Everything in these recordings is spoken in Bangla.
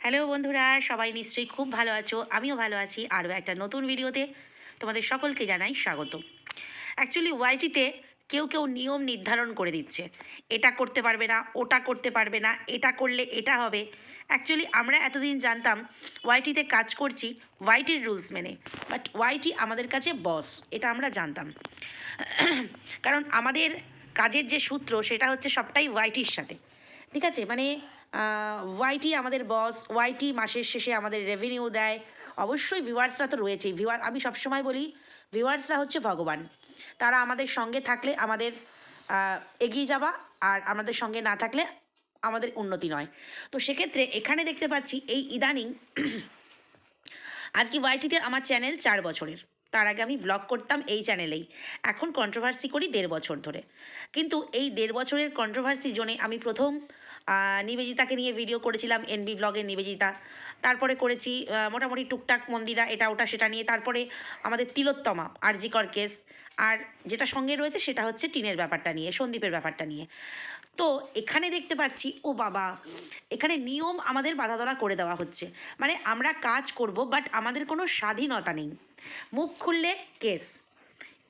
হ্যালো বন্ধুরা, সবাই নিশ্চয়ই খুব ভালো আছো, আমিও ভালো আছি। আরও একটা নতুন ভিডিওতে তোমাদের সকলকে জানাই স্বাগত। অ্যাকচুয়ালি ওয়াইটিতে কেউ কেউ নিয়ম নির্ধারণ করে দিচ্ছে। এটা করতে পারবে না, ওটা করতে পারবে না, এটা করলে এটা হবে। অ্যাকচুয়ালি আমরা এতদিন জানতাম ওয়াইটিতে কাজ করছি ওয়াইটির রুলস মেনে বাট ওয়াইটি আমাদের কাছে বস এটা আমরা জানতাম। কারণ আমাদের কাজের যে সূত্র, সেটা হচ্ছে সবটাই ওয়াইটির সাথে। ঠিক আছে? মানে ওয়াইটি আমাদের বস ওয়াইটি মাসের শেষে আমাদের রেভিনিউ দেয়। অবশ্যই ভিউয়ার্সরা তো রয়েছেই। ভিউয়ার আমি সবসময় বলি ভিউয়ার্সরা হচ্ছে ভগবান। তারা আমাদের সঙ্গে থাকলে আমাদের এগিয়ে যাওয়া, আর আমাদের সঙ্গে না থাকলে আমাদের উন্নতি নয়। তো সেক্ষেত্রে এখানে দেখতে পাচ্ছি, এই ইদানিং, আজকে ওয়াইটিতে আমার চ্যানেল চার বছরের। তার আগে আমি ব্লগ করতাম এই চ্যানেলেই এখন কন্ট্রোভার্সি করি দেড় বছর ধরে। কিন্তু এই দেড় বছরের কন্ট্রোভার্সি জোনে আমি প্রথম নিবেদিতাকে নিয়ে ভিডিও করেছিলাম এনবি ব্লগের নিবেদিতা। তারপরে করেছি মোটামুটি টুকটাক মন্দিরা, এটা, ওটা, সেটা নিয়ে। তারপরে আমাদের তিলোত্তমা, আরজিকর কেস আর যেটা সঙ্গে রয়েছে সেটা হচ্ছে টিনের ব্যাপারটা নিয়ে, সন্দীপের ব্যাপারটা নিয়ে। তো এখানে দেখতে পাচ্ছি, ও বাবা, এখানে নিয়ম আমাদের বাধা ধরা করে দেওয়া হচ্ছে। মানে আমরা কাজ করব বাট আমাদের কোনো স্বাধীনতা নেই। মুখ খুললে কেস।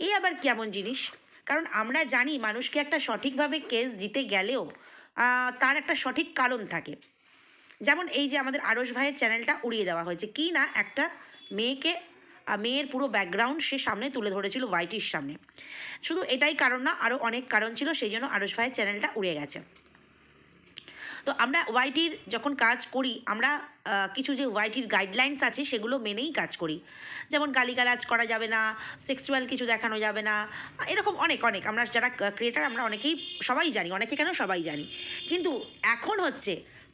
এই আবার কেমন জিনিস? কারণ আমরা জানি মানুষকে একটা সঠিকভাবে কেস দিতে গেলেও তার একটা সঠিক কারণ থাকে। যেমন এই যে আমাদের আড়স ভাইয়ের চ্যানেলটা উড়িয়ে দেওয়া হয়েছে। কি না একটা মেয়েকে মেয়ের পুরো ব্যাকগ্রাউন্ড সে সামনে তুলে ধরেছিল ওয়াইটির সামনে। শুধু এটাই কারণ না আরও অনেক কারণ ছিল, সেই জন্য আড়স ভাইয়ের চ্যানেলটা উড়ে গেছে। তো আমরা ওয়াইটির যখন কাজ করি, আমরা কিছু যে ওয়াইটির গাইডলাইন্স আছে, সেগুলো মেনেই কাজ করি। যেমন গালিগালাজ করা যাবে না সেক্সুয়াল কিছু দেখানো যাবে না, এরকম অনেক অনেক। আমরা যারা ক্রিয়েটার আমরা অনেকেই সবাই জানি, অনেকে কেন সবাই জানি। কিন্তু এখন হচ্ছে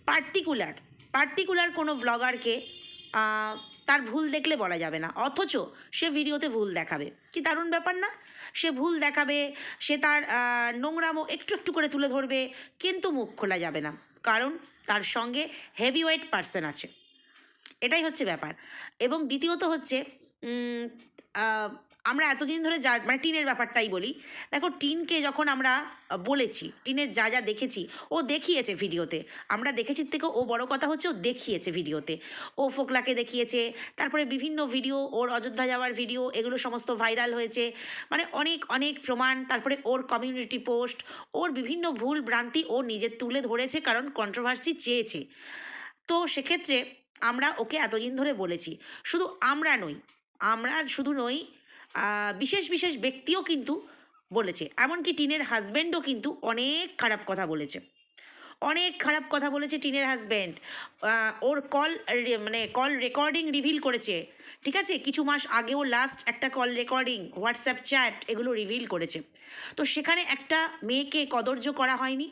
পার্টিকুলার পার্টিকুলার কোনো ব্লগারকে তার ভুল দেখলে বলা যাবে না। অথচ সে ভিডিওতে ভুল দেখাবে। কি দারুণ ব্যাপার না? সে ভুল দেখাবে, সে তার নোংরামো একটু একটু করে তুলে ধরবে, কিন্তু মুখ খোলা যাবে না। কারণ তার সঙ্গে হেভি ওয়েট পার্সন আছে। এটাই হচ্ছে ব্যাপার। এবং দ্বিতীয়ত হচ্ছে আমরা এতদিন ধরে যা মানে টিনের ব্যাপারটাই বলি। দেখো, টিনকে যখন আমরা বলেছি, টিনের যা যা দেখেছি, ও দেখিয়েছে ভিডিওতে। আমরা দেখেছি থেকে ও বড় কথা হচ্ছে ও দেখিয়েছে ভিডিওতে। ও ফোকলাকে দেখিয়েছে, তারপরে বিভিন্ন ভিডিও, ওর অযোধ্যা যাওয়ার ভিডিও, এগুলো সমস্ত ভাইরাল হয়েছে। মানে অনেক অনেক প্রমাণ, তারপরে ওর কমিউনিটি পোস্ট ওর বিভিন্ন ভুল ভ্রান্তি ও নিজে তুলে ধরেছে কারণ কন্ট্রোভার্সি চেয়েছে। তো সেক্ষেত্রে আমরা ওকে এতদিন ধরে বলেছি। শুধু আমরা নই, আমরা শুধু নই বিশেষ বিশেষ ব্যক্তিও কিন্তু বলেছে। এমনকি টিনের হাজব্যান্ডও কিন্তু অনেক খারাপ কথা বলেছে। অনেক খারাপ কথা বলেছে টিনের হাজব্যান্ড ওর কল মানে কল রেকর্ডিং রিভিল করেছে। ঠিক আছে? কিছু মাস আগেও লাস্ট একটা কল রেকর্ডিং হোয়াটসঅ্যাপ চ্যাট এগুলো রিভিল করেছে। তো সেখানে একটা মেয়েকে কদর্য করা হয়নি।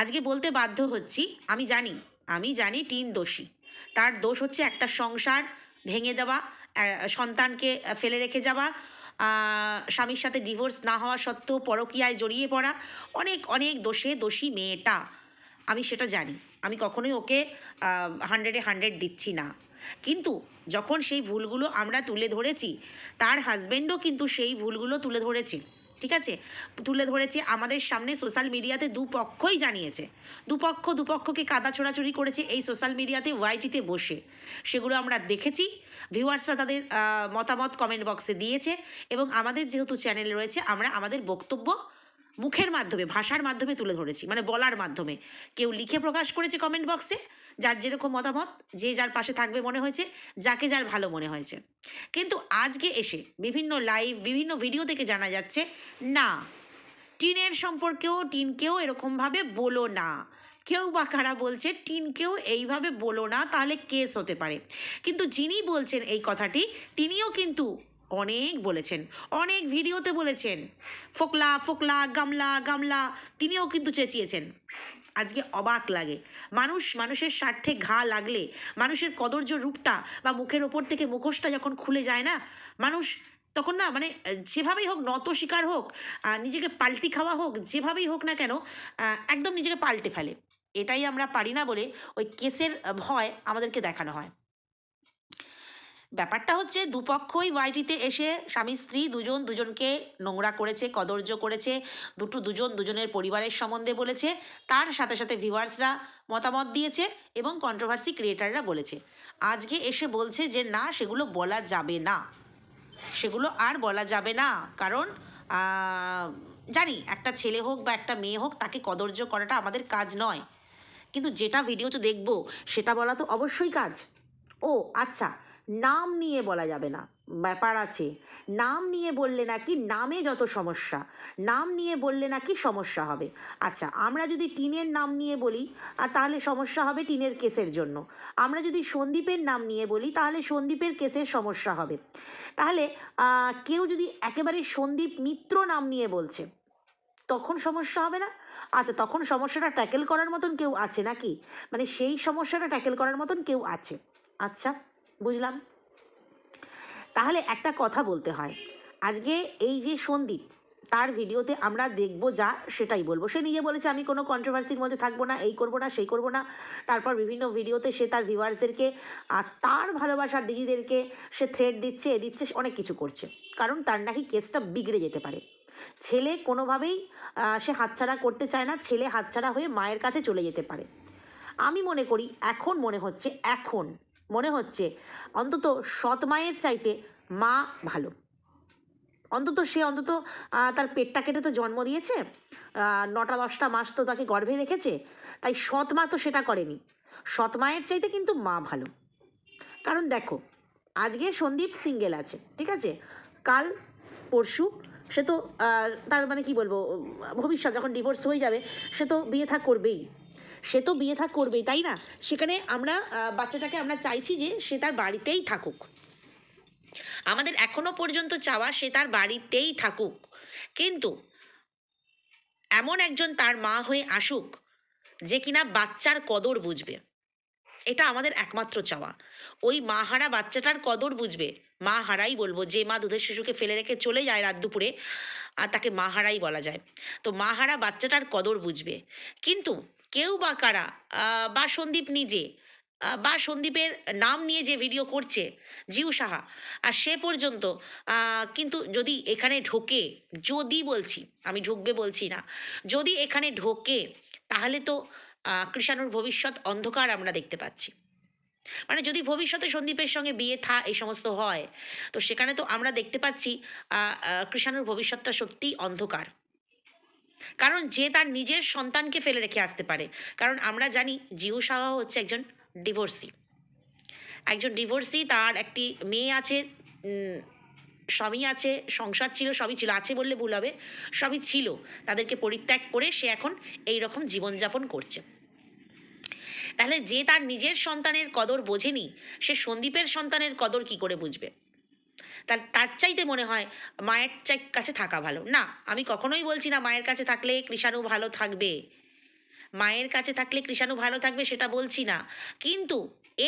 আজকে বলতে বাধ্য হচ্ছি, আমি জানি আমি জানি টিন দোষী। তার দোষ হচ্ছে একটা সংসার ভেঙে দেওয়া সন্তানকে ফেলে রেখে যাওয়া স্বামীর সাথে ডিভোর্স না হওয়া সত্ত্বেও পরকীয়ায় জড়িয়ে পড়া অনেক অনেক দোষে দোষী মেয়েটা। আমি সেটা জানি। আমি কখনোই ওকে হান্ড্রেডে হান্ড্রেড দিচ্ছি না। কিন্তু যখন সেই ভুলগুলো আমরা তুলে ধরেছি, তার হাজব্যান্ডও কিন্তু সেই ভুলগুলো তুলে ধরেছে। ঠিক আছে? তুলে ধরেছে, আমাদের সামনে সোশ্যাল মিডিয়াতে দুপক্ষই জানিয়েছে। দুপক্ষ, দুপক্ষকে কাদা ছোড়াছুড়ি করেছে এই সোশ্যাল মিডিয়াতে ওয়াইটিতে বসে। সেগুলো আমরা দেখেছি। ভিউয়ার্সরা তাদের মতামত কমেন্ট বক্সে দিয়েছে এবং আমাদের যেহেতু চ্যানেল রয়েছে, আমরা আমাদের বক্তব্য মুখের মাধ্যমে, ভাষার মাধ্যমে তুলে ধরেছি মানে বলার মাধ্যমে। কেউ লিখে প্রকাশ করেছে কমেন্ট বক্সে যার যেরকম মতামত, যে যার পাশে থাকবে মনে হয়েছে, যাকে যার ভালো মনে হয়েছে। কিন্তু আজকে এসে বিভিন্ন লাইভ বিভিন্ন ভিডিও থেকে জানা যাচ্ছে, না, টিনের সম্পর্কেও টিনকেও এরকমভাবে বলো না। কেউ বা কারা বলছে, টিনকেও এইভাবে বলো না, তাহলে কেস হতে পারে। কিন্তু যিনি বলছেন এই কথাটি, তিনিও কিন্তু অনেক বলেছেন, অনেক ভিডিওতে বলেছেন, ফোকলা ফোকলা, গামলা গামলা, তিনিও কিন্তু চেঁচিয়েছেন। আজকে অবাক লাগে, মানুষ মানুষের স্বার্থে ঘা লাগলে, মানুষের কদর্য রূপটা বা মুখের ওপর থেকে মুখোশটা যখন খুলে যায় না, মানুষ তখন না মানে যেভাবেই হোক নত শিকার হোক নিজেকে পাল্টি খাওয়া হোক, যেভাবেই হোক না কেন একদম নিজেকে পাল্টে ফেলে। এটাই আমরা পারি না বলে ওই কেসের ভয় আমাদেরকে দেখানো হয়। ব্যাপারটা হচ্ছে দুপক্ষই ওয়াইটিতে এসে স্বামী, স্ত্রী দুজন দুজনকে নোংরা করেছে কদর্য করেছে, দুটো দুজন দুজনের পরিবারের সম্বন্ধে বলেছে, তার সাথে সাথে ভিউয়ার্সরা মতামত দিয়েছে এবং কন্ট্রোভার্সি ক্রিয়েটাররা বলেছে। আজকে এসে বলছে যে, না, সেগুলো বলা যাবে না। সেগুলো আর বলা যাবে না। কারণ জানি, একটা ছেলে হোক বা একটা মেয়ে হোক, তাকে কদর্য করাটা আমাদের কাজ নয়। কিন্তু যেটা ভিডিওতে দেখব, সেটা বলা তো অবশ্যই কাজ। ও আচ্ছা নাম নিয়ে বলা যাবে না, ব্যাপার আছে। নাম নিয়ে বললে নাকি নামে যত সমস্যা, নাম নিয়ে বললে নাকি সমস্যা হবে। আচ্ছা আমরা যদি টিনের নাম নিয়ে বলি আর তাহলে সমস্যা হবে টিনের কেসের জন্য। আমরা যদি সন্দীপের নাম নিয়ে বলি, তাহলে সন্দীপের কেসের সমস্যা হবে। তাহলে কেউ যদি একেবারে সন্দীপ মিত্র নাম নিয়ে বলছে, তখন সমস্যা হবে না? আচ্ছা তখন সমস্যাটা ট্যাকেল করার মতন কেউ আছে নাকি? মানে সেই সমস্যাটা ট্যাকেল করার মতন কেউ আছে। আচ্ছা বুঝলাম? তাহলে একটা কথা বলতে হয়। আজকে এই যে সন্দীপ, তার ভিডিওতে আমরা দেখব যা সেটাই বলব। সে নিজে বলেছে, আমি কোনো কন্ট্রোভার্সির মধ্যে থাকব না, এই করব না, সেই করব না। তারপর বিভিন্ন ভিডিওতে সে তার ভিউয়ার্সদেরকে আর তার ভালোবাসার দিদিদেরকে সে থ্রেড দিচ্ছে, এ দিচ্ছে অনেক কিছু করছে। কারণ তার নাকি কেসটা বিগড়ে যেতে পারে। ছেলে কোনোভাবেই সে হাতছাড়া করতে চায় না, ছেলে হাতছাড়া হয়ে মায়ের কাছে চলে যেতে পারে। আমি মনে করি, এখন মনে হচ্ছে, এখন মনে হচ্ছে। অন্তত সৎ মায়ের চাইতে মা ভালো। অন্তত সে অন্তত তার পেটটা কেটে তো জন্ম দিয়েছে। নটা দশটা মাস তো তাকে গর্ভে রেখেছে। তাই সৎ মা তো সেটা করেনি। সৎ মায়ের চাইতে কিন্তু মা ভালো। কারণ দেখো, আজকে সন্দীপ সিঙ্গেল আছে, ঠিক আছে? কাল পরশু সে তো তার মানে কি বলব, ভবিষ্যৎ যখন ডিভোর্স হয়ে যাবে, সে তো বিয়ে থাক করবেই। সে তো বিয়ে থাক করবেই, তাই না? সেখানে আমরা বাচ্চাটাকে আমরা চাইছি যে সে তার বাড়িতেই থাকুক। আমাদের এখনও পর্যন্ত চাওয়া সে তার বাড়িতেই থাকুক। কিন্তু এমন একজন তার মা হয়ে আসুক যে কিনা বাচ্চার কদর বুঝবে। এটা আমাদের একমাত্র চাওয়া। ওই মা হারা বাচ্চাটার কদর বুঝবে। মা হারাই বলব, যে মা দুধের শিশুকে ফেলে রেখে চলে যায় রাত দুপুরে, আর তাকে মা হারাই বলা যায়। তো মা হারা বাচ্চাটার কদর বুঝবে। কিন্তু কেউ বা কারা? বা সন্দীপ নিজে বা সন্দীপের নাম নিয়ে যে ভিডিও করছে, জিউ সাহা। আর সে পর্যন্ত কিন্তু যদি এখানে ঢোকে, যদি বলছি, আমি ঢুকবে বলছি না, যদি এখানে ঢোকে, তাহলে তো কৃষাণুর ভবিষ্যৎ অন্ধকার আমরা দেখতে পাচ্ছি। মানে যদি ভবিষ্যতে সন্দীপের সঙ্গে বিয়ে থা, এই সমস্ত হয়, তো সেখানে তো আমরা দেখতে পাচ্ছি কৃষাণুর ভবিষ্যৎটা সত্যিই অন্ধকার। কারণ যে তার নিজের সন্তানকে ফেলে রেখে আসতে পারে। কারণ আমরা জানি জিউ সাহা হচ্ছে একজন ডিভোর্সি একজন ডিভোর্সি তার একটি মেয়ে আছে স্বামী আছে, সংসার ছিল, সবই ছিল, আছে বললে ভুল হবে, সবই ছিল। তাদেরকে পরিত্যাগ করে সে এখন এই রকম জীবনযাপন করছে। তাহলে যে তার নিজের সন্তানের কদর বোঝেনি, সে সন্দীপের সন্তানের কদর কি করে বুঝবে? তার তার চাইতে মনে হয় মায়ের চাই কাছে থাকা ভালো। না, আমি কখনোই বলছি না মায়ের কাছে থাকলে কৃষাণু ভালো থাকবে। মায়ের কাছে থাকলে কৃষাণু ভালো থাকবে সেটা বলছি না। কিন্তু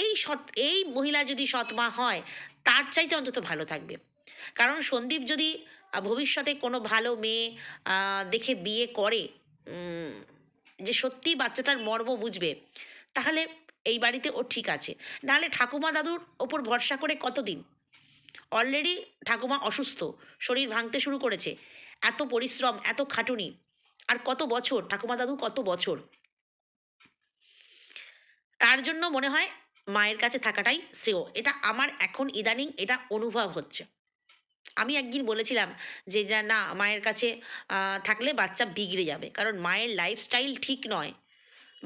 এই সৎ, এই মহিলা যদি সৎমা হয়, তার চাইতে অন্তত ভালো থাকবে। কারণ সন্দীপ যদি ভবিষ্যতে কোনো ভালো মেয়ে দেখে বিয়ে করে যে সত্যি বাচ্চাটার মর্ম বুঝবে, তাহলে এই বাড়িতে ও ঠিক আছে। নাহলে ঠাকুমা দাদুর ওপর ভরসা করে কতদিন? অলরেডি ঠাকুমা অসুস্থ, শরীর ভাঙতে শুরু করেছে। এত পরিশ্রম, এত খাটুনি। আর কত বছর, ঠাকুমা দাদু কত বছর? তার জন্য মনে হয় মায়ের কাছে থাকাটাই শ্রেয়। এটা আমার এখন ইদানিং এটা অনুভব হচ্ছে। আমি একদিন বলেছিলাম যে না, মায়ের কাছে থাকলে বাচ্চা বিগড়ে যাবে। কারণ মায়ের লাইফস্টাইল ঠিক নয়।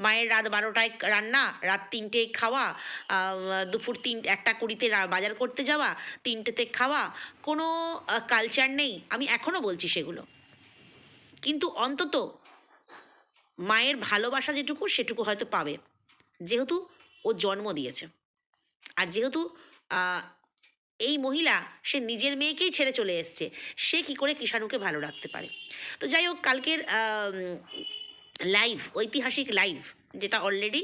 মায়ের রাত বারোটায় রান্না, রাত তিনটে খাওয়া দুপুর তিন, একটা কুড়িতে বাজার করতে যাওয়া, তিনটেতে খাওয়া, কোনো কালচার নেই। আমি এখনও বলছি সেগুলো। কিন্তু অন্তত মায়ের ভালোবাসা যেটুকু, সেটুকু হয়তো পাবে। যেহেতু ও জন্ম দিয়েছে। আর যেহেতু এই মহিলা, সে নিজের মেয়েকেই ছেড়ে চলে এসছে, সে কি করে কিষাণুকে ভালো রাখতে পারে? তো যাই হোক, কালকের লাইভ ঐতিহাসিক লাইভ যেটা অলরেডি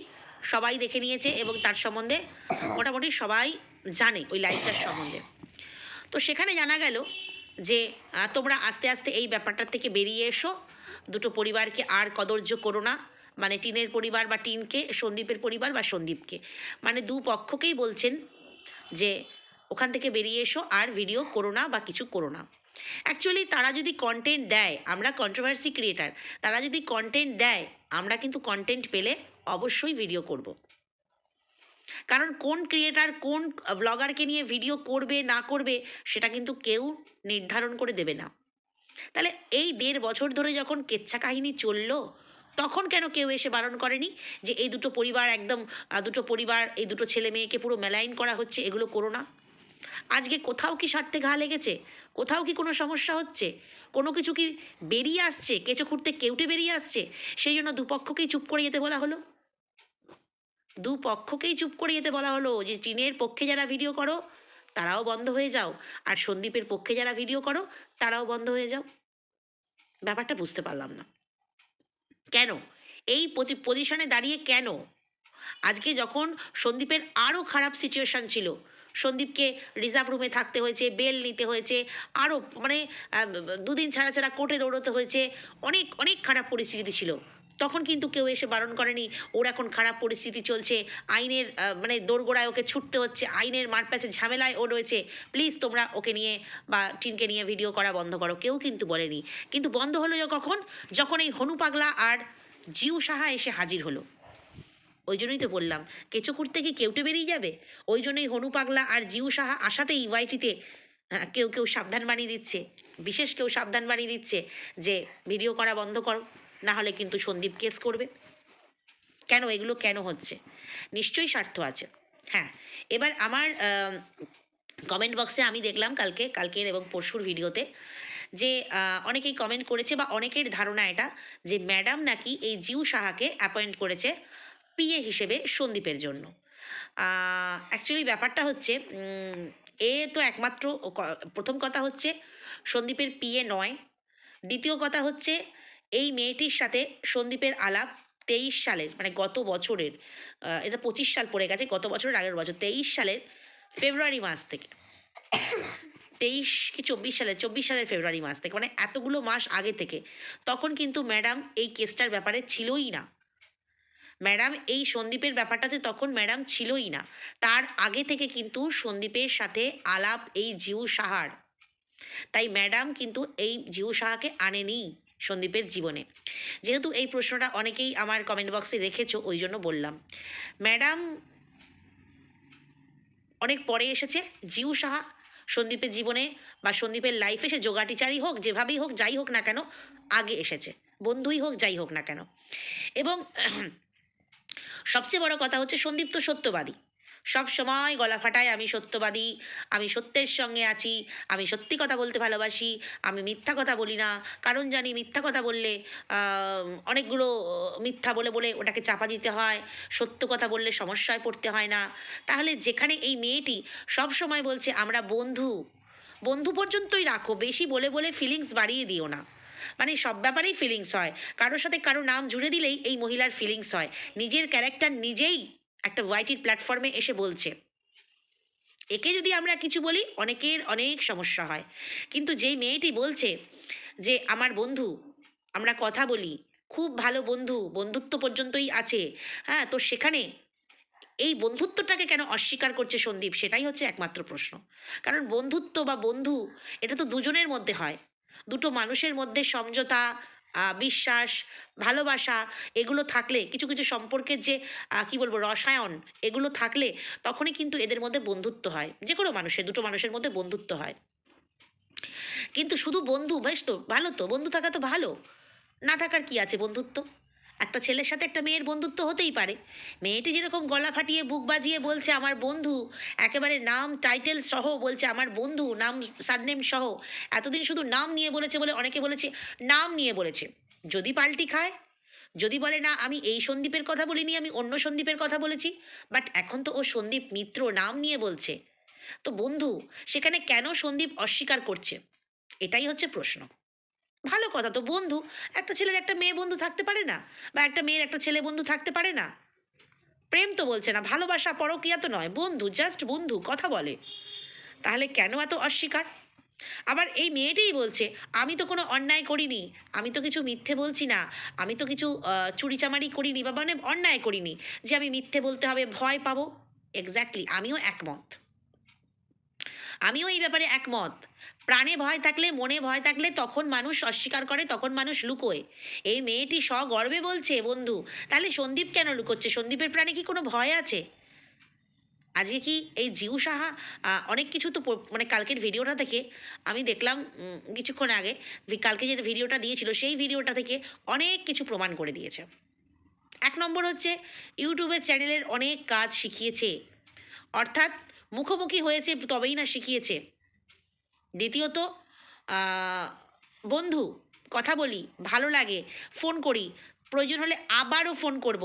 সবাই দেখে নিয়েছে এবং তার সম্বন্ধে মোটামুটি সবাই জানে ওই লাইভটার সম্বন্ধে। তো সেখানে জানা গেল যে তোমরা আস্তে আস্তে এই ব্যাপারটার থেকে বেরিয়ে এসো। দুটো পরিবারকে আর কদর্য করো না। মানে টিনের পরিবার বা টিনকে, সন্দীপের পরিবার বা সন্দীপকে। মানে দু পক্ষকেই বলছেন যে, ওখান থেকে বেরিয়ে এসো, আর ভিডিও করো না বা কিছু করো না। অ্যাকচুয়ালি তারা যদি কন্টেন্ট দেয়, আমরা কন্ট্রোভার্সি ক্রিয়েটার তারা যদি কন্টেন্ট দেয়, আমরা কিন্তু কন্টেন্ট পেলে অবশ্যই ভিডিও করব। কারণ কোন ক্রিয়েটার কোন ব্লগারকে নিয়ে ভিডিও করবে, না করবে, সেটা কিন্তু কেউ নির্ধারণ করে দেবে না। তাহলে এই দেড় বছর ধরে যখন কেচ্ছা কাহিনী চলল, তখন কেন কেউ এসে বারণ করেনি যে এই দুটো পরিবার একদম দুটো পরিবার, এই দুটো ছেলে মেয়েকে পুরো মেলাইন করা হচ্ছে, এগুলো করো না? আজকে কোথাও কি স্বার্থে ঘা লেগেছে? কোথাও কি কোনো সমস্যা হচ্ছে? কোনো কিছু কি বেরিয়ে আসছে? কেঁচো খুঁড়তে কেউটে বেরিয়ে আসছে? সেই জন্য দুপক্ষকেই চুপ করে যেতে বলা হলো? দুপক্ষকেই চুপ করে যেতে বলা হলো যে, চীনের পক্ষে যারা ভিডিও করো, তারাও বন্ধ হয়ে যাও। আর সন্দীপের পক্ষে যারা ভিডিও করো, তারাও বন্ধ হয়ে যাও। ব্যাপারটা বুঝতে পারলাম না। কেন? এই পজিশনে দাঁড়িয়ে কেন? আজকে যখন সন্দীপের আরও খারাপ সিচুয়েশান ছিল সন্দীপকে রিজার্ভ রুমে থাকতে হয়েছে বেল নিতে হয়েছে আরও মানে দুদিন ছাড়া ছাড়া কোর্টে দৌড়তে হয়েছে, অনেক অনেক খারাপ পরিস্থিতি ছিল। তখন কিন্তু কেউ এসে বারণ করেনি, ওর এখন খারাপ পরিস্থিতি চলছে, আইনের মানে দোরগোড়ায় ওকে ছুটতে হচ্ছে, আইনের মারপ্যাচে ঝামেলায় ও রয়েছে। প্লিজ তোমরা ওকে নিয়ে বা টিনকে নিয়ে ভিডিও করা বন্ধ করো, কেউ কিন্তু বলেনি। কিন্তু বন্ধ হলো কখন যখন এই হনু পাগলা আর জিউ সাহা এসে হাজির হলো। ওই জন্যই তো বললাম, কেঁচো খুঁড়তে কি কেউটে বেরিয়ে যাবে? ওই জন্যই হনু পাগলা আর জিউ সাহা আসাতেই ওয়াইটিতে কেউ কেউ সাবধান বানিয়ে দিচ্ছে, বিশেষ কেউ সাবধান বানিয়ে দিচ্ছে যে ভিডিও করা বন্ধ করো, না হলে কিন্তু সন্দীপ কেস করবে। কেন? এগুলো কেন হচ্ছে? নিশ্চয়ই স্বার্থ আছে। হ্যাঁ এবার আমার কমেন্ট বক্সে আমি দেখলাম কালকে, কালকের এবং পরশুর ভিডিওতে যে অনেকেই কমেন্ট করেছে বা অনেকের ধারণা এটা যে ম্যাডাম নাকি এই জিউ সাহাকে অ্যাপয়েন্ট করেছে। পিএ হিসেবে সন্দীপের জন্য। অ্যাকচুয়ালি ব্যাপারটা হচ্ছে এ তো একমাত্র প্রথম কথা হচ্ছে সন্দীপের পিএ নয়। দ্বিতীয় কথা হচ্ছে এই মেয়েটির সাথে সন্দীপের আলাপ তেইশ সালের মানে গত বছরের এটা পঁচিশ সাল পড়ে গেছে, গত বছরের আগের বছর, তেইশ সালের ফেব্রুয়ারি মাস থেকে। তেইশ কি চব্বিশ সালের চব্বিশ সালের ফেব্রুয়ারি মাস থেকে মানে এতগুলো মাস আগে থেকে, তখন কিন্তু ম্যাডাম এই কেসটার ব্যাপারে ছিলই না। ম্যাডাম, এই সন্দীপের ব্যাপারটাতে তখন ম্যাডাম ছিলই না। তার আগে থেকে কিন্তু সন্দীপের সাথে আলাপ এই জিউ সাহার। তাই ম্যাডাম কিন্তু এই জিউ সাহাকে আনেনি সন্দীপের জীবনে। যেহেতু এই প্রশ্নটা অনেকেই আমার কমেন্ট বক্সে রেখেছো, ওই জন্য বললাম। ম্যাডাম অনেক পরে এসেছে, জিউ সাহা সন্দীপের জীবনে বা সন্দীপের লাইফে সে যোগাটিচারই হোক, যেভাবেই হোক, যাই হোক না কেন, আগে এসেছে। বন্ধুই হোক, যাই হোক না কেন। এবং সবচেয়ে বড় কথা হচ্ছে সন্দীপ তো সত্যবাদী। সব সময় গলা ফাটায়, আমি সত্যবাদী, আমি সত্যের সঙ্গে আছি, আমি সত্যি কথা বলতে ভালোবাসি, আমি মিথ্যা কথা বলি না। কারণ জানি মিথ্যা কথা বললে অনেকগুলো মিথ্যা বলে বলে ওটাকে চাপা দিতে হয়, সত্য কথা বললে সমস্যায় পড়তে হয় না। তাহলে যেখানে এই মেয়েটি সব সময় বলছে, আমরা বন্ধু। বন্ধু পর্যন্তই রাখো, বেশি বলে বলে ফিলিংস বাড়িয়ে দিও না। মানে সব ব্যাপারেই ফিলিংস হয়। কারোর সাথে কারও নাম জুড়ে দিলেই এই মহিলার ফিলিংস হয়। নিজের ক্যারেক্টার নিজেই একটা ওয়াইটির প্ল্যাটফর্মে এসে বলছে। একে যদি আমরা কিছু বলি, অনেকের অনেক সমস্যা হয়। কিন্তু যেই মেয়েটি বলছে যে, আমার বন্ধু, আমরা কথা বলি। খুব ভালো বন্ধু, বন্ধুত্ব পর্যন্তই আছে। হ্যাঁ তো সেখানে এই বন্ধুত্বটাকে কেন অস্বীকার করছে সন্দীপ? সেটাই হচ্ছে একমাত্র প্রশ্ন। কারণ বন্ধুত্ব বা বন্ধু, এটা তো দুজনের মধ্যে হয়। দুটো মানুষের মধ্যে সমঝোতা বিশ্বাস, ভালোবাসা এগুলো থাকলে, কিছু কিছু সম্পর্কের যে কি বলব, রসায়ন এগুলো থাকলে তখনই কিন্তু এদের মধ্যে বন্ধুত্ব হয়। যে কোনো মানুষের, দুটো মানুষের মধ্যে বন্ধুত্ব হয়। কিন্তু শুধু বন্ধু, বেশ তো, ভালো তো, বন্ধু থাকা তো ভালো। না থাকার কি আছে বন্ধুত্ব? একটা ছেলের সাথে একটা মেয়ের বন্ধুত্ব হতেই পারে। মেয়েটি যেরকম গলা ফাটিয়ে, বুক বাজিয়ে বলছে, আমার বন্ধু। একেবারে নাম টাইটেল সহ বলছে, আমার বন্ধু। নাম সারনেম সহ। এতদিন শুধু নাম নিয়ে বলেছে বলে অনেকে বলেছে, নাম নিয়ে বলেছে। যদি পাল্টি খায়, যদি বলে, না, আমি এই সন্দীপের কথা বলিনি, আমি অন্য সন্দীপের কথা বলেছি। বাট এখন তো ও সন্দীপ মিত্র নাম নিয়ে বলছে। তো বন্ধু, সেখানে কেন সন্দীপ অস্বীকার করছে? এটাই হচ্ছে প্রশ্ন। ভালো কথা তো, বন্ধু। একটা ছেলের একটা মেয়ে বন্ধু থাকতে পারে না? বা একটা মেয়ের একটা ছেলে বন্ধু থাকতে পারে না? প্রেম তো বলছে না, ভালোবাসা পরকিয়া তো নয়। বন্ধু জাস্ট বন্ধু, কথা বলে। তাহলে কেন এত অস্বীকার? আবার এই মেয়েটাই বলছে, আমি তো কোনো অন্যায় করিনি, আমি তো কিছু মিথ্যে বলছি না, আমি তো কিছু চুরিচামারি করিনি বা মানে অন্যায় করিনি, যে আমি মিথ্যে বলতে হবে, ভয় পাবো? এক্স্যাক্টলি আমিও একমত। আমিও এই ব্যাপারে একমত। প্রাণে ভয় থাকলে, মনে ভয় থাকলে তখন মানুষ অস্বীকার করে, তখন মানুষ লুকোয়। এই মেয়েটি সগর্বে বলছে, বন্ধু, তাহলে সন্দীপ কেন লুকোচ্ছে? সন্দীপের প্রাণে কি কোনো ভয় আছে? আজকে কি এই জিউ সাহা? অনেক কিছু তো মানে কালকের ভিডিওটা থেকে আমি দেখলাম কিছুক্ষণ আগে। কালকে যে ভিডিওটা দিয়েছিল, সেই ভিডিওটা থেকে অনেক কিছু প্রমাণ করে দিয়েছে। এক নম্বর হচ্ছে, ইউটিউবের চ্যানেলের অনেক কাজ শিখিয়েছে। অর্থাৎ মুখোমুখি হয়েছে, তবেই না শিখিয়েছে। দ্বিতীয়ত বন্ধু, কথা বলি, ভালো লাগে ফোন করি, প্রয়োজন হলে আবারও ফোন করব।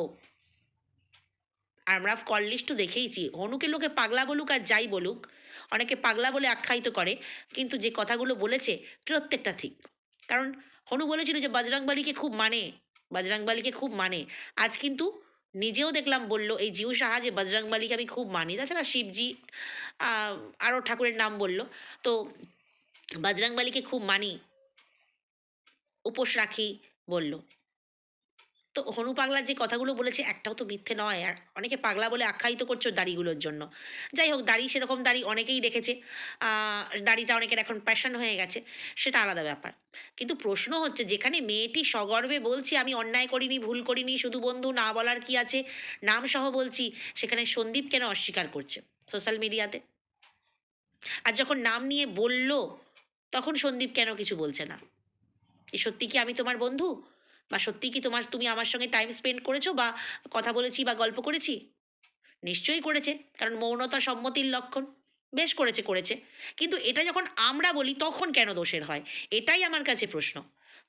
আমরা কল লিস্টও দেখেইছি, হনুকে লোকে পাগলা বলুক আর যাই বলুক, অনেকে পাগলা বলে আখ্যায়িত করে, কিন্তু যে কথাগুলো বলেছে, প্রত্যেকটা ঠিক। কারণ হনু বলেছিল যে বজরংবলীকে খুব মানে বজরংবলীকে খুব মানে। আজ কিন্তু নিজেও দেখলাম বলল, এই জিউ সাহা যে বজরংবলীকে আমি খুব মানি, তাছাড়া শিবজি আরও ঠাকুরের নাম বলল। তো বজরংবলীকে খুব মানি। উপোস রাখি বলল। তো হনু পাগলা যে কথাগুলো বলেছে একটাও তো মিথ্যে নয়। আর অনেকে পাগলা বলে আখ্যায়িত করছে দাড়িগুলোর জন্য। যাই হোক, দাড়ি সেরকম দাড়ি অনেকেই রেখেছে। দাড়িটা অনেকের এখন প্যাশন হয়ে গেছে, সেটা আলাদা ব্যাপার। কিন্তু প্রশ্ন হচ্ছে, যেখানে মেয়েটি সগর্বে বলছি আমি অন্যায় করিনি, ভুল করিনি, শুধু বন্ধু, না বলার কি আছে? নাম সহ বলছি, সেখানে সন্দীপ কেন অস্বীকার করছে সোশ্যাল মিডিয়াতে? আর যখন নাম নিয়ে বলল তখন সন্দীপ কেন কিছু বলছে না? এ সত্যি কি আমি তোমার বন্ধু? বা সত্যি কি তোমার, তুমি আমার সঙ্গে টাইম স্পেন্ড করেছ বা কথা বলেছি বা গল্প করেছি? নিশ্চয়ই করেছে, কারণ মৌনতা সম্মতির লক্ষণ। বেশ করেছে করেছে। কিন্তু এটা যখন আমরা বলি, তখন কেন দোষের হয়? এটাই আমার কাছে প্রশ্ন।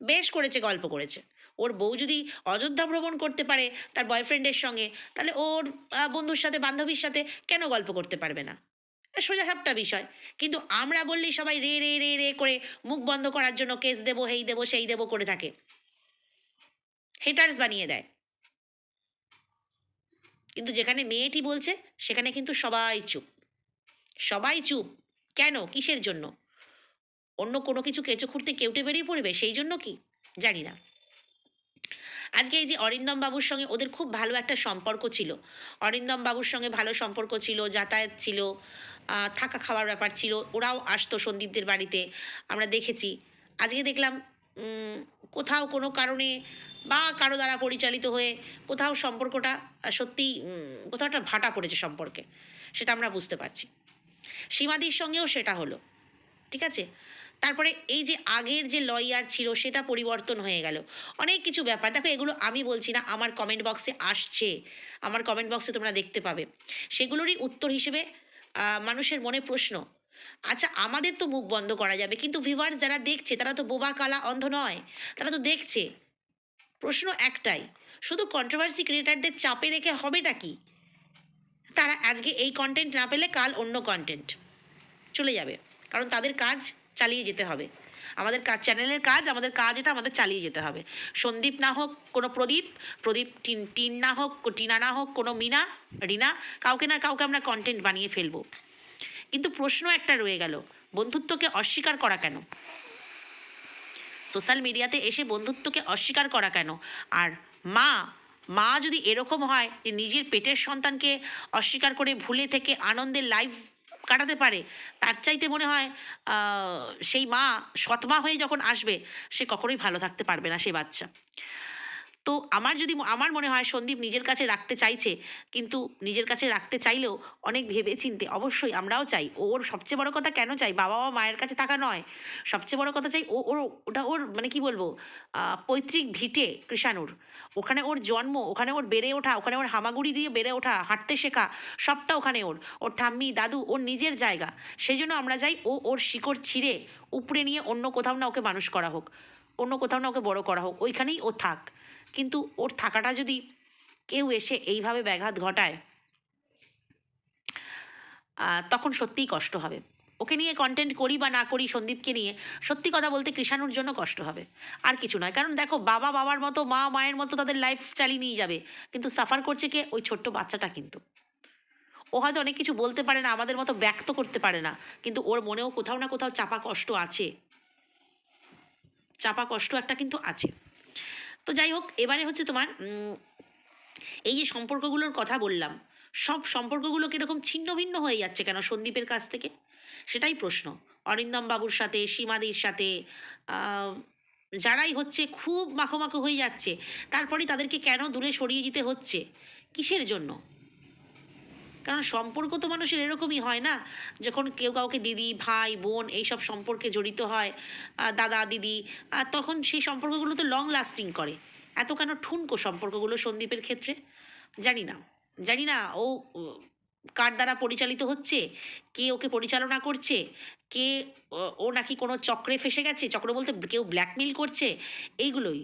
বেশ করেছে, গল্প করেছে। ওর বউ যদি অযোধ্যা ভ্রমণ করতে পারে তার বয়ফ্রেন্ডের সঙ্গে, তাহলে ওর বন্ধুর সাথে, বান্ধবীর সাথে কেন গল্প করতে পারবে না? সোজা সাপটা বিষয়। কিন্তু আমরা বললেই সবাই রে রে রে রে করে মুখ বন্ধ করার জন্য কেস দেবো, হেই দেবো, সেই দেবো করে থাকে। হেটার্স বানিয়ে দেয়। কিন্তু যেখানে মেয়েটি বলছে, সেখানে কিন্তু সবাই চুপ। সবাই চুপ। কেন? কিসের জন্য? অন্য কোনো কিছু কেঁচো খুঁড়তে কেউটে বেরিয়ে পড়বে? সেই জন্য কি? জানি না। আজকে এই যে অরিন্দম বাবুর সঙ্গে ওদের খুব ভালো একটা সম্পর্ক ছিল। অরিন্দম বাবুর সঙ্গে ভালো সম্পর্ক ছিল, যাতায়াত ছিল। থাকা খাওয়ার ব্যাপার ছিল। ওরাও আসতো সন্দীপদের বাড়িতে। আমরা দেখেছি। আজকে দেখলাম কোথাও কোনো কারণে বা কারও দ্বারা পরিচালিত হয়ে কোথাও সম্পর্কটা সত্যিই কোথাও একটা ভাটা পড়েছে সম্পর্কে। সেটা আমরা বুঝতে পারছি। সীমাদির সঙ্গেও সেটা হলো। ঠিক আছে? তারপরে এই যে আগের যে লয়ার ছিল, সেটা পরিবর্তন হয়ে গেল। অনেক কিছু ব্যাপার। দেখো, এগুলো আমি বলছি না, আমার কমেন্ট বক্সে আসছে। আমার কমেন্ট বক্সে তোমরা দেখতে পাবে। সেগুলোরই উত্তর হিসেবে মানুষের মনে প্রশ্ন আচ্ছা আমাদের তো মুখ বন্ধ করা যাবে, কিন্তু ভিভার্স যারা দেখছে তারা তো বোবা কালা অন্ধ নয়, তারা তো দেখছে। প্রশ্ন একটাই, শুধু কন্ট্রোভার্সি ক্রিয়েটারদের চাপে রেখে হবেটা কি? তারা আজকে এই কন্টেন্ট না পেলে কাল অন্য কন্টেন্ট চলে যাবে, কারণ তাদের কাজ চালিয়ে যেতে হবে। আমাদের কাজ চ্যানেলের কাজ, আমাদের কাজ এটা আমাদের চালিয়ে যেতে হবে। সন্দীপ না হোক, কোনো প্রদীপ প্রদীপ টিন টিন না হোক, টিনা না হোক, কোনো মিনা, রিনা, কাউকে না কাউকে আমরা কন্টেন্ট বানিয়ে ফেলব। কিন্তু প্রশ্ন একটা রয়ে গেল, বন্ধুত্বকে অস্বীকার করা কেন? সোশ্যাল মিডিয়াতে এসে বন্ধুত্বকে অস্বীকার করা কেন? আর মা মা যদি এরকম হয় যে নিজের পেটের সন্তানকে অস্বীকার করে ভুলে থেকে আনন্দের লাইফ কাটাতে পারে। তার চাইতে মনে হয় সেই মা সৎমা হয়ে যখন আসবে, সে কখনোই ভালো থাকতে পারবে না সে বাচ্চা। তো আমার যদি আমার মনে হয় সন্দীপ নিজের কাছে রাখতে চাইছে, কিন্তু নিজের কাছে রাখতে চাইলেও অনেক ভেবে চিনতে অবশ্যই আমরাও চাই। ওর সবচেয়ে বড় কথা কেন চাই? বাবা বা মায়ের কাছে থাকা নয়। সবচেয়ে বড় কথা চাই, ও, ওর, ওটা ওর মানে কি বলব পৈতৃক ভিটে কৃষাণুর। ওখানে ওর জন্ম, ওখানে ওর বেড়ে ওঠা, ওখানে ওর হামাগুড়ি দিয়ে বেড়ে ওঠা, হাঁটতে শেখা, সবটা ওখানে ওর। ওর ঠাম্মি, দাদু, ওর নিজের জায়গা। সেই জন্য আমরা চাই ও ওর শিকড় ছিঁড়ে উপড়ে নিয়ে অন্য কোথাও না ওকে মানুষ করা হোক। অন্য কোথাও না ওকে বড় করা হোক। ওইখানেই ও থাক। কিন্তু ওর থাকাটা যদি কেউ এসে এইভাবে ব্যাঘাত ঘটায় তখন সত্যিই কষ্ট হবে। ওকে নিয়ে কন্টেন্ট করি বা না করি সন্দীপকে নিয়ে সত্যি কথা বলতে কৃষাণুর জন্য কষ্ট হবে। আর কিছু নয়, কারণ দেখো বাবা, বাবার মতো, মা, মায়ের মতো তাদের লাইফ চালিয়ে নিয়ে যাবে, কিন্তু সাফার করছে কে? ওই ছোট্ট বাচ্চাটা কিন্তু। ও হয়তো অনেক কিছু বলতে পারে না, আমাদের মতো ব্যক্ত করতে পারে না, কিন্তু ওর মনেও কোথাও না কোথাও চাপা কষ্ট আছে। চাপা কষ্ট একটা কিন্তু আছে। তো যাই হোক, এবারে হচ্ছে তোমার এই যে সম্পর্কগুলোর কথা বললাম, সব সম্পর্কগুলো কীরকম ছিন্ন ভিন্ন হয়ে যাচ্ছে কেন সন্দীপের কাছ থেকে? সেটাই প্রশ্ন। অরিন্দম বাবুর সাথে, সীমাদির সাথে যারাই হচ্ছে খুব মাখো হয়ে যাচ্ছে, তারপরে তাদেরকে কেন দূরে সরিয়ে দিতে হচ্ছে? কিসের জন্য? কারণ সম্পর্ক তো মানুষের এরকমই হয় না। যখন কেউ কাউকে দিদি ভাই বোন এইসব সম্পর্কে জড়িত হয় দাদা দিদি আহ, তখন সেই সম্পর্কগুলো তো লং লাস্টিং করে। এত কেন ঠুনকো সম্পর্কগুলো সন্দীপের ক্ষেত্রে? জানি না। জানি না ও কার দ্বারা পরিচালিত হচ্ছে? কে ওকে পরিচালনা করছে? কে ও নাকি কোনো চক্রে ফেসে গেছে? চক্র বলতে কেউ ব্ল্যাকমেল করছে? এইগুলোই।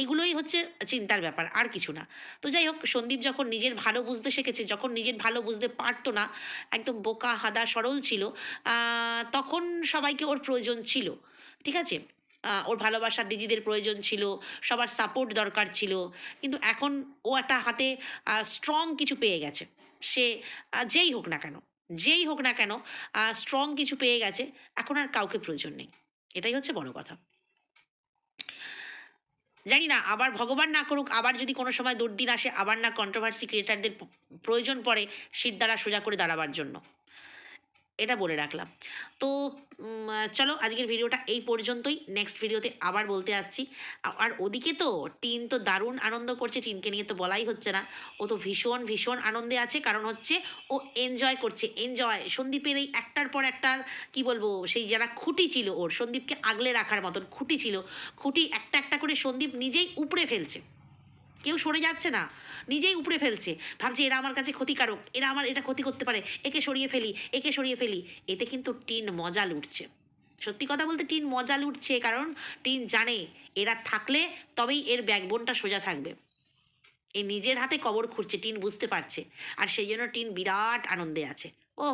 এইগুলোই হচ্ছে চিন্তার ব্যাপার, আর কিছু না। তো যাই হোক, সন্দীপ যখন নিজের ভালো বুঝতে শিখেছে, যখন নিজের ভালো বুঝতে পারতো না, একদম বোকা, হাদা, সরল ছিল তখন সবাইকে ওর প্রয়োজন ছিল, ঠিক আছে? ওর ভালোবাসার দিদিদের প্রয়োজন ছিল, সবার সাপোর্ট দরকার ছিল, কিন্তু এখন ও একটা হাতে স্ট্রং কিছু পেয়ে গেছে। সে যেই হোক না কেন, যেই হোক না কেন স্ট্রং কিছু পেয়ে গেছে, এখন আর কাউকে প্রয়োজন নেই। এটাই হচ্ছে বড় কথা। জানি না, আবার ভগবান না করুক, আবার যদি কোনো সময় দুর্দিন আসে, আবার না কন্ট্রোভার্সি ক্রিয়েটারদের প্রয়োজন পড়ে শীত দ্বারা সোজা করে দাঁড়াবার জন্য। এটা বলে রাখলাম। তো চলো আজকের ভিডিওটা এই পর্যন্তই। নেক্সট ভিডিওতে আবার বলতে আসছি। আর ওদিকে তো টিন তো দারুণ আনন্দ করছে। টিনকে নিয়ে তো বলাই হচ্ছে না। ও তো ভীষণ ভীষণ আনন্দে আছে। কারণ হচ্ছে ও এনজয় করছে। এনজয় সন্দীপের এই একটার পর একটার, কি বলব, সেই যারা খুঁটি ছিল ওর, সন্দীপকে আগলে রাখার মতন খুঁটি ছিল। খুঁটি একটা একটা করে সন্দীপ নিজেই উপড়ে ফেলছে। কেউ সরে যাচ্ছে না। নিজেই উপড়ে ফেলছে। ভাবছে এরা আমার কাছে ক্ষতিকারক, এরা আমার এটা ক্ষতি করতে পারে, একে সরিয়ে ফেলি, একে সরিয়ে ফেলি। এতে কিন্তু টিন মজা লুটছে। সত্যি কথা বলতে টিন মজা লুটছে কারণ টিন জানে এরা থাকলে তবেই এর ব্যাকবোনটা সোজা থাকবে। এ নিজের হাতে কবর খুঁড়ছে, টিন বুঝতে পারছে। আর সেই জন্য টিন বিরাট আনন্দে আছে। ও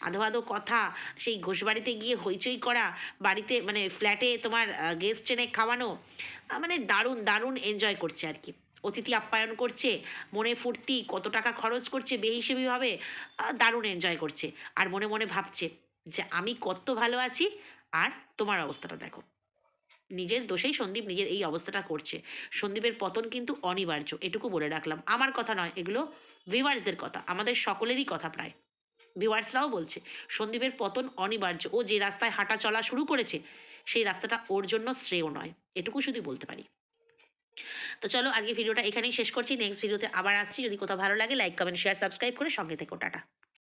আধো আধো কথা। সেই ঘোষবাড়িতে গিয়ে হইচই করা, বাড়িতে মানে ফ্ল্যাটে তোমার গেস্ট ট্রেনে খাওয়ানো মানে দারুণ দারুণ এনজয় করছে আর কি। অতিথি আপ্যায়ন করছে, মনে ফুর্তি, কত টাকা খরচ করছে বেহিসেবিভাবে দারুণ এনজয় করছে। আর মনে মনে ভাবছে যে আমি কত ভালো আছি, আর তোমার অবস্থাটা দেখো। নিজের দোষেই সন্দীপ নিজের এই অবস্থাটা করছে। সন্দীপের পতন কিন্তু অনিবার্য, এটুকু বলে রাখলাম। আমার কথা নয়, এগুলো ভিউয়ার্সদের কথা, আমাদের সকলেরই কথা প্রায়। ভিউয়ার্সরাও বলছে, সন্দীপের পতন অনিবার্য, ও যে রাস্তায় হাঁটা চলা শুরু করেছে, সেই রাস্তাটা ওর জন্য শ্রেয় নয়, এটুকু শুধু বলতে পারি। তো চলো আজকে ভিডিওটা এখানেই শেষ করছি। নেক্সট ভিডিওতে আবার আসছি। যদি কোথাও ভালো লাগে লাইক কমেন্ট শেয়ার সাবস্ক্রাইব করে সঙ্গে থেকো। টাটা।